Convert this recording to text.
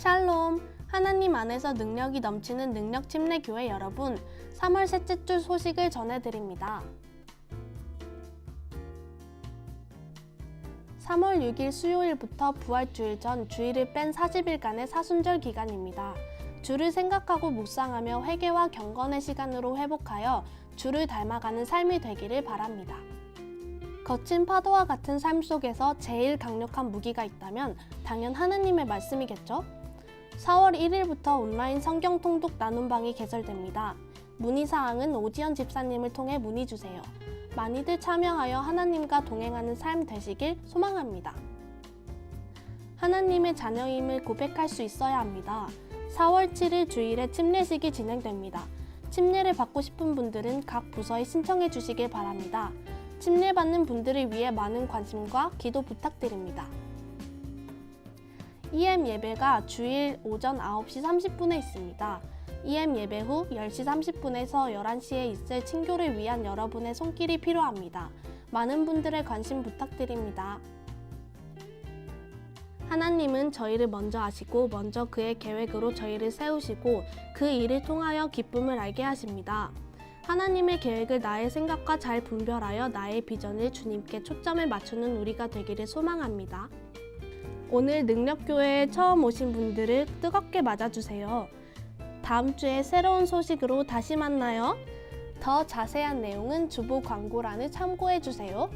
샬롬, 하나님 안에서 능력이 넘치는 능력 침례 교회 여러분, 3월 셋째 주 소식을 전해드립니다. 3월 6일 수요일부터 부활주일 전 주일을 뺀 40일간의 사순절 기간입니다. 주를 생각하고 묵상하며 회개와 경건의 시간으로 회복하여 주를 닮아가는 삶이 되기를 바랍니다. 거친 파도와 같은 삶 속에서 제일 강력한 무기가 있다면 당연 하나님의 말씀이겠죠? 4월 1일부터 온라인 성경 통독 나눔방이 개설됩니다. 문의사항은 오지연 집사님을 통해 문의 주세요. 많이들 참여하여 하나님과 동행하는 삶 되시길 소망합니다. 하나님의 자녀임을 고백할 수 있어야 합니다. 4월 7일 주일에 침례식이 진행됩니다. 침례를 받고 싶은 분들은 각 부서에 신청해 주시길 바랍니다. 침례받는 분들을 위해 많은 관심과 기도 부탁드립니다. EM 예배가 주일 오전 9시 30분에 있습니다. EM 예배 후 10시 30분에서 11시에 있을 친교를 위한 여러분의 손길이 필요합니다. 많은 분들의 관심 부탁드립니다. 하나님은 저희를 먼저 아시고 먼저 그의 계획으로 저희를 세우시고 그 일을 통하여 기쁨을 알게 하십니다. 하나님의 계획을 나의 생각과 잘 분별하여 나의 비전을 주님께 초점을 맞추는 우리가 되기를 소망합니다. 오늘 능력교회에 처음 오신 분들을 뜨겁게 맞아주세요. 다음 주에 새로운 소식으로 다시 만나요. 더 자세한 내용은 주보 광고란을 참고해 주세요.